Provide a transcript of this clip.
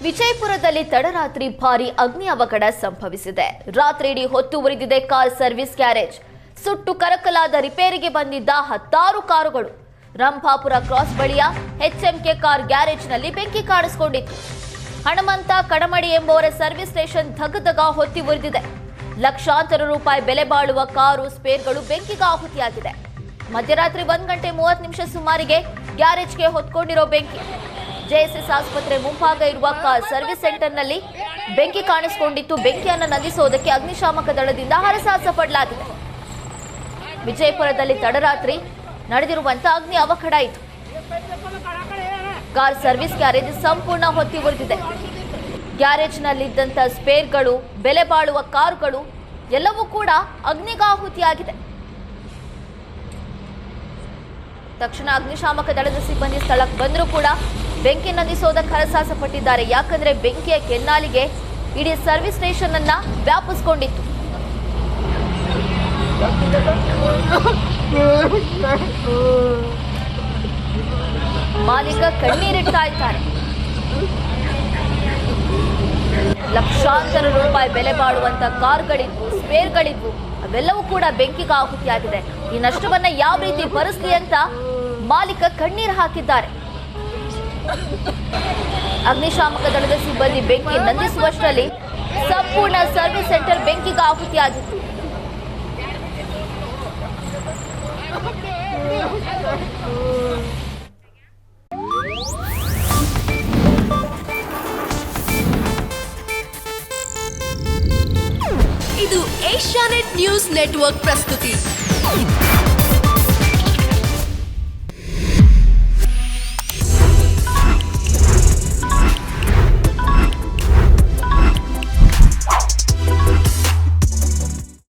ವಿಜಯಪುರದಲ್ಲಿ ತಡರಾತ್ರಿ ಭಾರಿ ಅಗ್ನಿ ಅವಘಡ ಸಂಭವಿಸಿದೆ. ರಾತ್ರಿಯಿಡೀ ಹೊತ್ತು ಉರಿದಿದೆ ಕಾರ್ ಸರ್ವಿಸ್ ಗ್ಯಾರೇಜ್. ಸುಟ್ಟು ಕರಕಲಾದ ರಿಪೇರಿಗೆ ಬಂದಿದ್ದ ಹತ್ತಾರು ಕಾರುಗಳು. ರಂಭಾಪುರ ಕ್ರಾಸ್ ಬಳಿಯ ಎಚ್ಎಂಕೆ ಕಾರ್ ಗ್ಯಾರೇಜ್ನಲ್ಲಿ ಬೆಂಕಿ ಕಾಣಿಸಿಕೊಂಡಿತ್ತು. ಹನುಮಂತ ಕಡಮಡಿ ಎಂಬುವರ ಸರ್ವಿಸ್ ಸ್ಟೇಷನ್ ಧಗಧಗ ಹೊತ್ತಿ ಉರಿದಿದೆ ಲಕ್ಷಾಂತರ ರೂಪಾಯಿ ಬೆಲೆ ಬಾಳುವ ಕಾರು, ಸ್ಪೇರ್ಗಳು ಬೆಂಕಿಗೆ ಆಹುತಿಯಾಗಿದೆ. ಮಧ್ಯರಾತ್ರಿ ಒಂದ್ ಗಂಟೆ ಮೂವತ್ತು ನಿಮಿಷ ಸುಮಾರಿಗೆ ಗ್ಯಾರೇಜ್ಗೆ ಹೊತ್ಕೊಂಡಿರೋ ಬೆಂಕಿ. ಜೆಎಸ್ಎಸ್ ಆಸ್ಪತ್ರೆ ಮುಂಭಾಗ ಇರುವ ಸರ್ವಿಸ್ ಸೆಂಟರ್ನಲ್ಲಿ ಬೆಂಕಿ ಕಾಣಿಸಿಕೊಂಡಿತ್ತು. ಬೆಂಕಿಯನ್ನು ನಂದಿಸುವುದಕ್ಕೆ ಅಗ್ನಿಶಾಮಕ ದಳದಿಂದ ಹರಸಾಹಸ ಪಡಲಾಗಿದೆ. ವಿಜಯಪುರದಲ್ಲಿ ತಡರಾತ್ರಿ ನಡೆದಿರುವಂತಹ ಅಗ್ನಿ ಅವಘಡ ಇತ್ತು. ಕಾರ್ ಸರ್ವಿಸ್ ಗ್ಯಾರೇಜ್ ಸಂಪೂರ್ಣ ಹೊತ್ತಿ ಉರಿದಿದೆ. ಗ್ಯಾರೇಜ್ನಲ್ಲಿದ್ದಂಥ ಸ್ಪೇರ್ಗಳು, ಬೆಲೆ ಬಾಳುವ ಕಾರುಗಳು ಎಲ್ಲವೂ ಕೂಡ ಅಗ್ನಿಗಾಹುತಿಯಾಗಿದೆ ತಕ್ಷಣ ಅಗ್ನಿಶಾಮಕ ದಳದ ಸಿಬ್ಬಂದಿ ಸ್ಥಳಕ್ಕೆ ಬಂದರೂ ಕೂಡ ಬೆಂಕಿ ನಂದಿಸೋದಕ್ಕೆ ಹರಸಾಹಸ ಪಟ್ಟಿದ್ದಾರೆ ಯಾಕಂದ್ರೆ ಬೆಂಕಿಯ ಕೆನ್ನಾಲಿಗೆ ಇಡೀ ಸರ್ವಿಸ್ ಸ್ಟೇಷನ್ ಅನ್ನ ವ್ಯಾಪಿಸ್ಕೊಂಡಿತ್ತು. ಮಾಲೀಕ ಕಣ್ಣೀರಿಡ್ತಾ ಇದ್ದಾರೆ. ಲಕ್ಷಾಂತರ ರೂಪಾಯಿ ಬೆಲೆ ಬಾಳುವಂತ ಕಾರ್ಗಳಿದ್ವು, ಸ್ಪೇರ್ಗಳಿದ್ವು. ಅವೆಲ್ಲವೂ ಕೂಡ ಬೆಂಕಿಗೆ ಆಹುತಿಯಾಗಿದೆ. ಈ ನಷ್ಟವನ್ನ ಯಾವ ರೀತಿ ಭರಿಸ್ಲಿ ಅಂತ ಮಾಲೀಕ ಕಣ್ಣೀರು ಹಾಕಿದ್ದಾರೆ. ಅಗ್ನಿಶಾಮಕ ದಳದ ಸಿಬ್ಬಂದಿ ಬೆಂಕಿ ನಂದಿಸುವಷ್ಟರಲ್ಲಿ ಸಂಪೂರ್ಣ ಸರ್ವಿಸ್ ಸೆಂಟರ್ ಬೆಂಕಿಗೆ ಆಹುತಿಯಾಗಿತ್ತು. ಇದು ಏಷ್ಯಾನೆಟ್ ನ್ಯೂಸ್ ನೆಟ್ವರ್ಕ್ ಪ್ರಸ್ತುತಿ.